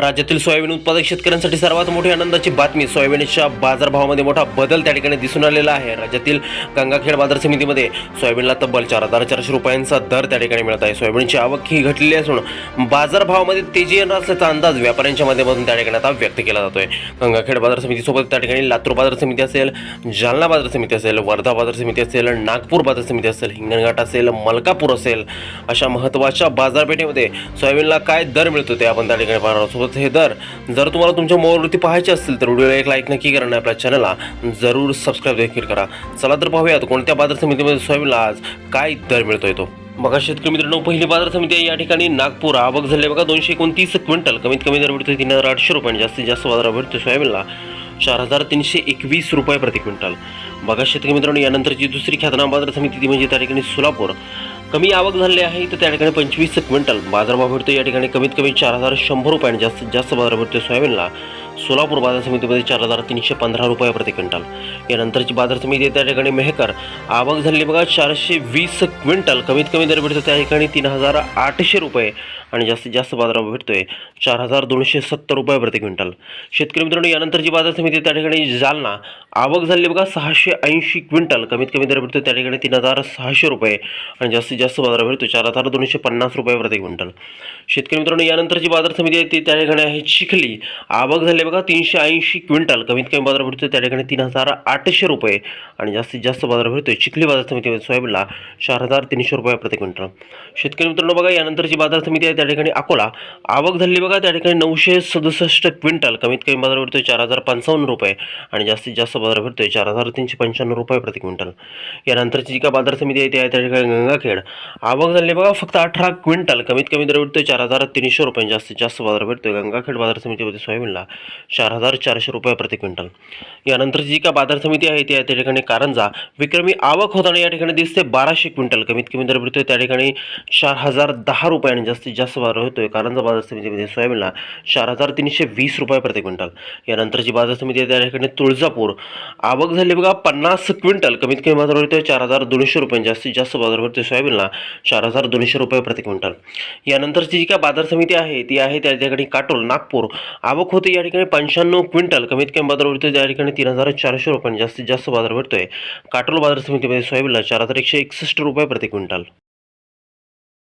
राज्यातील सोयाबीन उत्पादक शेतकऱ्यांसाठी सर्वात मोठी आनंदाची बातमी सोयाबीनच्या बाजारभावामध्ये मोठा बदल त्या ठिकाणी दिसून आलेला आहे. राज्यातील गंगाखेड बाजार समितीमध्ये सोयाबीनला तब्बल चार हजार चारशे रुपयांचा दर त्या ठिकाणी मिळत आहे. सोयाबीनची आवक ही घटलेली असून बाजारभावामध्ये तेजी येणार असल्याचा अंदाज व्यापाऱ्यांच्या माध्यमातून त्या ठिकाणी आता व्यक्त केला जातोय. गंगाखेड बाजार समितीसोबत त्या ठिकाणी लातूर बाजार समिती असेल जालना बाजार समिती असेल वर्धा बाजार समिती असेल नागपूर बाजार समिती असेल हिंगणघाट असेल मलकापूर असेल अशा महत्त्वाच्या बाजारपेठेमध्ये सोयाबीनला काय दर मिळतो ते आपण त्या ठिकाणी पाहणार आहोत. सोबत हे दर. जर तुम्हाला तुमच्या मोबाईलवरती पाहायचे असतील तर व्हिडिओला एक लाईक नक्की करा आणि आपल्या चॅनलला जरूर सबस्क्राईब देखील करा. चला तर पाहूयात कोणत्या बाजार समितीमध्ये सोयाबीनला आज काय दर मिळतोय तो. बघा शेतकरी मित्रांनो पहिली बाजार समिती आहे या ठिकाणी नागपूर. आवक झाली बघा दोनशे एकोणतीस क्विंटल. कमीत कमी दर भेटतोय तीन हजार आठशे रुपये जास्तीत जास्त बाजार भेटतो सोयाबीनला चार हजार तीनशे एकवीस रुपये प्रति क्विंटल. बघा शेतकरी मित्रांनो यानंतरची दुसरी ख्यातनाम बाजार समिती ती म्हणजे त्या ठिकाणी सोलापूर. कमी आवक झालेली आहे तर त्या ठिकाणी पंचवीस क्विंटल बाजारभाव भेटतो या ठिकाणी कमीत कमी चार हजार शंभर रुपयाने जास्तीत जास्त बाजार भेटतो सोयाबीनला. सोलापूर बाजार समितीमध्ये चार हजार तीनशे पंधरा रुपये प्रति क्विंटल. यानंतरची बाजार समिती आहे त्या ठिकाणी मेहकर. आवक झालेली बघा चारशे वीस क्विंटल. कमीत कमी दर भेटतो त्या ठिकाणी तीन हजार आठशे रुपये. आणि जास्तीत जास्त बाजारभाव भेटतोय चार हजार दोनशे सत्तर रुपये प्रति क्विंटल. शेतकरी मित्रांनो यानंतरची बाजार समिती त्या ठिकाणी जालना. आवक झालेली बघा सहाशे ऐंशी क्विंटल. कमीत कमी दर भेटतो त्या ठिकाणी तीन हजार सहाशे रुपये. आणि जास्तीत जास्त बाजार भेटतो चार हजार दोनशे पन्नास रुपये प्रति क्विंटल. शेतकरी मित्रांनो यानंतरची बाजार समिती आहे ती त्या ठिकाणी आहे चिखली. आवक झाले बघा तीनशे ऐंशी क्विंटल कमीत कमी बाजार भेटतो त्या ठिकाणी तीन हजार आठशे रुपये आणि जास्तीत जास्त बाजार भेटतोय चिखली बाजार समितीमध्ये सोयाबीनला चार हजार तीनशे रुपये प्रति क्विंटल. शेतकरी मित्रांनो बघा यानंतरची बाजार समिती आहे त्या ठिकाणी अकोला. आवक झाली बघा त्या ठिकाणी नऊशे सदुसष्ट क्विंटल कमीत कमी बाजार भेटतोय चार हजार पंचावन्न रुपये आणि जास्तीत जास्त बाजार भेटतोय चार हजार तीनशे पंच्याण्णव रुपये प्रति क्विंटल. यानंतरची जी का बाजार समिती आहे ती आहे त्या ठिकाणी गंगाखेड. आवक झाली बघा फक्त अठरा क्विंटल कमीत कमी दर भेटतोय चार हजार तीनशे रुपये जास्तीत जास्त बाजार भेटतोय गंगाखेड बाजार समितीमध्ये सोयाबीनला. चार हजार चारशे रुपये प्रति क्विंटल. यानंतर जी का बाजार समिती आहे ती आहे त्या ठिकाणी कारंजा. विक्रमी आवक होताना या ठिकाणी दिसते बाराशे क्विंटल. कमीत कमी दर भेटतोय त्या ठिकाणी चार हजार दहा रुपयाने जास्तीत जास्त बाजार होतोय कारंजा बाजार समितीमध्ये. सोयाबीनला चार हजार तीनशे वीस रुपये प्रति क्विंटल. यानंतरची बाजार समिती आहे त्या ठिकाणी तुळजापूर. आवक झाली बघा पन्नास क्विंटल. कमीत कमी बाजार होतोय चार हजार दोनशे रुपये जास्तीत जास्त बाजार भेटतोय सोयाबीनला चार हजार दोनशे रुपये प्रति क्विंटल. यानंतरची जी काय बाजार समिती आहे ती आहे त्या ठिकाणी काटोल नागपूर. आवक होते या ठिकाणी पंच्याण्णव क्विंटल कमीत कमी बाजार भेटतो त्या ठिकाणी तीन हजार चारशे रुपये जास्तीत जास्त बाजार भेटतोय. काटोल बाजार समितीमध्ये सोयाबीनला चार हजार एकशे एकसष्ट रुपये प्रति क्विंटल.